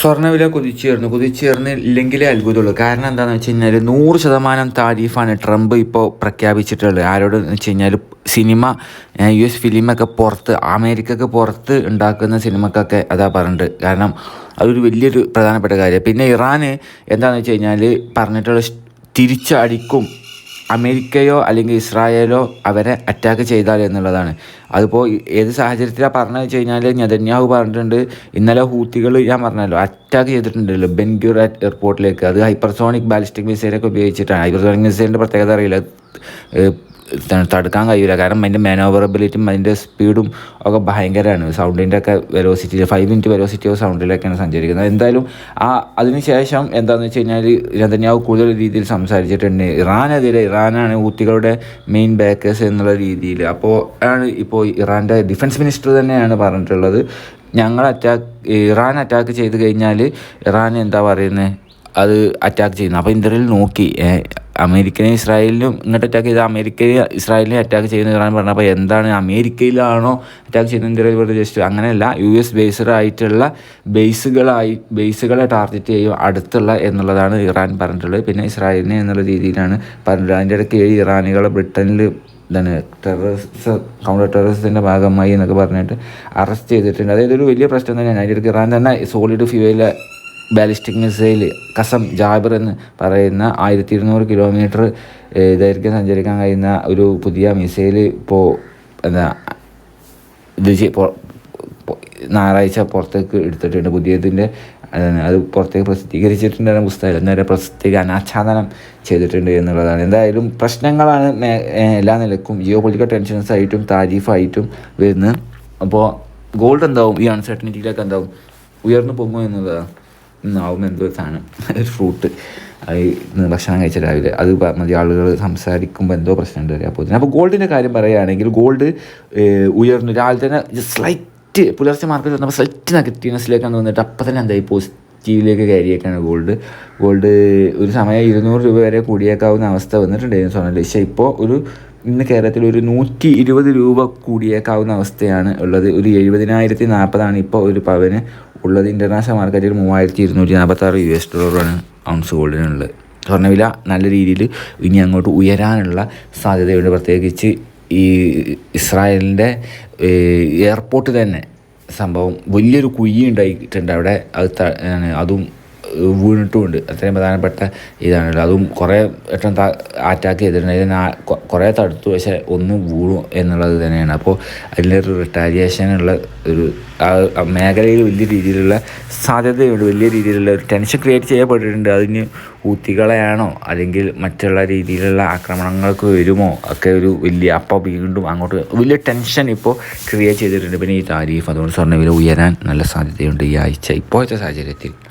സ്വർണവില കുതിച്ചുയർന്നു. കുതിച്ചുയർന്ന് ഇല്ലെങ്കിലേ അത്ഭുതമുള്ളൂ. കാരണം എന്താണെന്ന് വെച്ച് കഴിഞ്ഞാൽ നൂറ് ശതമാനം താരീഫാണ് ട്രംപ് ഇപ്പോൾ പ്രഖ്യാപിച്ചിട്ടുള്ളത്. ആരോട് എന്ന് വെച്ച് കഴിഞ്ഞാൽ സിനിമ യു എസ് ഫിലിമൊക്കെ പുറത്ത് അമേരിക്കക്ക് പുറത്ത് ഉണ്ടാക്കുന്ന സിനിമക്കൊക്കെ അതാ പറഞ്ഞിട്ട്. കാരണം അതൊരു വലിയൊരു പ്രധാനപ്പെട്ട കാര്യം. പിന്നെ ഇറാന് എന്താണെന്ന് വെച്ച് കഴിഞ്ഞാൽ പറഞ്ഞിട്ടുള്ള തിരിച്ചടിക്കും അമേരിക്കയോ അല്ലെങ്കിൽ ഇസ്രായേലോ അവരെ അറ്റാക്ക് ചെയ്താൽ എന്നുള്ളതാണ്. അതിപ്പോൾ ഏത് സാഹചര്യത്തിലാണ് പറഞ്ഞു വെച്ച് കഴിഞ്ഞാൽ നെതന്യാഹു പറഞ്ഞിട്ടുണ്ട്. ഇന്നലെ ഹൂത്തികൾ ഞാൻ പറഞ്ഞല്ലോ അറ്റാക്ക് ചെയ്തിട്ടുണ്ടല്ലോ ബെൻഗ്യൂർ എയർപോർട്ടിലേക്ക് അത് ഹൈപ്പർസോണിക് ബാലിസ്റ്റിക് മിസൈലൊക്കെ ഉപയോഗിച്ചിട്ടാണ്. ഹൈപ്പർസോണിക് മിസൈലിന്റെ പ്രത്യേകത അറിയില്ല. തടുക്കാൻ കഴിയില്ല കാരണം അതിന്റെ മാനോവറബിലിറ്റിയും അതിന്റെ സ്പീഡും ഒക്കെ ഭയങ്കരമാണ്. സൗണ്ടിന്റെ ഒക്കെ velocity five minute velocity of സൗണ്ടിലൊക്കെയാണ് സഞ്ചരിക്കുന്നത്. എന്തായാലും ആ അതിനുശേഷം എന്താണെന്ന് വെച്ച് കഴിഞ്ഞാൽ നെതന്യാഹു കൂടുതൽ രീതിയിൽ സംസാരിച്ചിട്ടുണ്ട്. ഇറാനെതിരെ ഇറാനാണ് ഊത്തികളുടെ മെയിൻ ബാക്കേഴ്സ് എന്നുള്ള രീതിയിൽ അപ്പോൾ ആണ് ഇപ്പോൾ ഇറാന്റെ ഡിഫൻസ് മിനിസ്റ്റർ തന്നെയാണ് പറഞ്ഞിട്ടുള്ളത്. ഞങ്ങൾ അറ്റാക്ക് ഇറാൻ അറ്റാക്ക് ചെയ്ത് കഴിഞ്ഞാൽ ഇറാൻ എന്താ പറയുന്നത് അത് അറ്റാക്ക് ചെയ്യുന്നത് അപ്പോൾ ഇന്ത്യയിൽ നോക്കി. അമേരിക്കനെ ഇസ്രായേലിനും ഇങ്ങോട്ട് അറ്റാക്ക് ചെയ്ത അമേരിക്കയെ ഇസ്രായേലിനെ അറ്റാക്ക് ചെയ്യുന്ന ഇറാൻ പറഞ്ഞപ്പോൾ എന്താണ് അമേരിക്കയിലാണോ അറ്റാക്ക് ചെയ്യുന്നത് ഇന്ത്യയിൽ വെറുതെ ജസ്റ്റ് അങ്ങനെയല്ല യു എസ് ബേസ്ഡ് ആയിട്ടുള്ള ബേസുകളായി ബേസുകളെ ടാർഗറ്റ് ചെയ്യും അടുത്തുള്ള എന്നുള്ളതാണ് ഇറാൻ പറഞ്ഞിട്ടുള്ളത്. പിന്നെ ഇസ്രായേലിനെ എന്നുള്ള രീതിയിലാണ് പറഞ്ഞിട്ടുള്ളത്. അതിന്റെ ഇടയ്ക്ക് ഏഴ് ഇറാനികളെ ബ്രിട്ടനിൽ എന്താണ് ടെററിസ്റ്റ് കൗണ്ടർ ടെററിസത്തിന്റെ ഭാഗമായി എന്നൊക്കെ പറഞ്ഞിട്ട് അറസ്റ്റ് ചെയ്തിട്ടുണ്ട്. അതായത് ഒരു വലിയ പ്രശ്നം തന്നെയാണ്. അതിന്റെ ഇടയ്ക്ക് ഇറാൻ തന്നെ solid fuel ballistic missile Kasam Jabir എന്ന് പറയുന്ന ആയിരത്തി ഇരുന്നൂറ് കിലോമീറ്റർ ദൈർഘ്യം സഞ്ചരിക്കാൻ കഴിയുന്ന ഒരു പുതിയ മിസൈൽ ഇപ്പോൾ എന്താ ഇത് ഞായറാഴ്ച പുറത്തേക്ക് എടുത്തിട്ടുണ്ട്. പുതിയതിന്റെ അത് പുറത്തേക്ക് പ്രസിദ്ധീകരിച്ചിട്ടുണ്ട് പുസ്തകം നേരെ പ്രസിദ്ധീക അനാച്ഛാദനം ചെയ്തിട്ടുണ്ട് എന്നുള്ളതാണ്. എന്തായാലും പ്രശ്നങ്ങളാണ് എല്ലാ നിലക്കും ജിയോ പൊളിറ്റിക്കൽ ടെൻഷൻസ് ആയിട്ടും താരീഫായിട്ടും വരുന്നത്. അപ്പോൾ ഗോൾഡ് എന്താവും? ഈ അൺസർട്ടനിറ്റിയിലൊക്കെ എന്താവും? ഉയർന്നു പൊങ്ങും എന്നുള്ളതാണ് ഇന്നാവും എന്തോ സാധനം. ഒരു ഫ്രൂട്ട് അത് ഭക്ഷണം കഴിച്ച രാവിലെ. അത് മതി ആളുകൾ സംസാരിക്കുമ്പോൾ എന്തോ പ്രശ്നമുണ്ട് ഉണ്ട്. അപ്പോൾ അപ്പോൾ ഗോൾഡിന്റെ കാര്യം പറയുകയാണെങ്കിൽ ഗോൾഡ് ഉയർന്നു. രാവിലെ തന്നെ സ്ലൈറ്റ് പുലർച്ചെ മാർക്കറ്റ് വന്നപ്പോൾ സ്ലൈറ്റ് നെഗറ്റീവ്നെസ്സിലേക്കാണ് വന്നിട്ട് അപ്പം തന്നെ എന്തായി? പോസിറ്റീവിലേക്ക് കയറിയേക്കാണ് ഗോൾഡ്. ഗോൾഡ് ഒരു സമയം ഇരുന്നൂറ് രൂപ വരെ കൂടിയേക്കാവുന്ന അവസ്ഥ വന്നിട്ടുണ്ടായിരുന്നു സ്വർണ പക്ഷേ ഇപ്പോൾ ഒരു ഇന്ന് കേരളത്തിൽ ഒരു നൂറ്റി ഇരുപത് രൂപ കൂടിയേക്കാവുന്ന അവസ്ഥയാണ് ഉള്ളത്. ഒരു എഴുപതിനായിരത്തി നാൽപ്പതാണ് ഇപ്പോൾ ഒരു പവന് ഉള്ളത് ഇന്റർനാഷണൽ മാർക്കറ്റിൽ മൂവായിരത്തി ഇരുന്നൂറ്റി നാൽപ്പത്താറ് യു എസ് ഡോളറാണ് ഔൺസ് ഗോൾഡിനുള്ളത് സ്വർണവില നല്ല രീതിയിൽ ഇനി അങ്ങോട്ട് ഉയരാനുള്ള സാധ്യതയുണ്ട്. പ്രത്യേകിച്ച് ഈ ഇസ്രായേലിന്റെ എയർപോർട്ട് തന്നെ. സംഭവം വലിയൊരു കുഴി ഉണ്ടായിട്ടുണ്ട് അവിടെ. അത് അതും വീണിട്ടുമുണ്ട്. അത്രയും പ്രധാനപ്പെട്ട ഇതാണല്ലോ. അതും കുറേ വട്ടം അറ്റാക്ക് ചെയ്തിട്ടുണ്ട്. കുറേ തടുത്തു. പക്ഷേ ഒന്ന് വീണു എന്നുള്ളത് തന്നെയാണ്. അപ്പോൾ അതിലൊരു റിട്ടാലിയേഷനുള്ള ഒരു ആ മേഖലയിൽ വലിയ രീതിയിലുള്ള സാധ്യതയുണ്ട്. വലിയ രീതിയിലുള്ള ഒരു ടെൻഷൻ ക്രിയേറ്റ് ചെയ്യപ്പെട്ടിട്ടുണ്ട്. അതിന് ഊത്തികളെയാണോ അല്ലെങ്കിൽ മറ്റുള്ള രീതിയിലുള്ള ആക്രമണങ്ങൾക്ക് വരുമോ ഒക്കെ ഒരു വലിയ അപ്പോൾ വീണ്ടും അങ്ങോട്ട് വലിയ ടെൻഷൻ ഇപ്പോൾ ക്രിയേറ്റ് ചെയ്തിട്ടുണ്ട്. പിന്നെ ഈ താരീഫ് അതുകൊണ്ട് സ്വർണവില ഉയരാൻ നല്ല സാധ്യതയുണ്ട് ഈ ആഴ്ച. ഇപ്പോഴത്തെ സാഹചര്യത്തിൽ.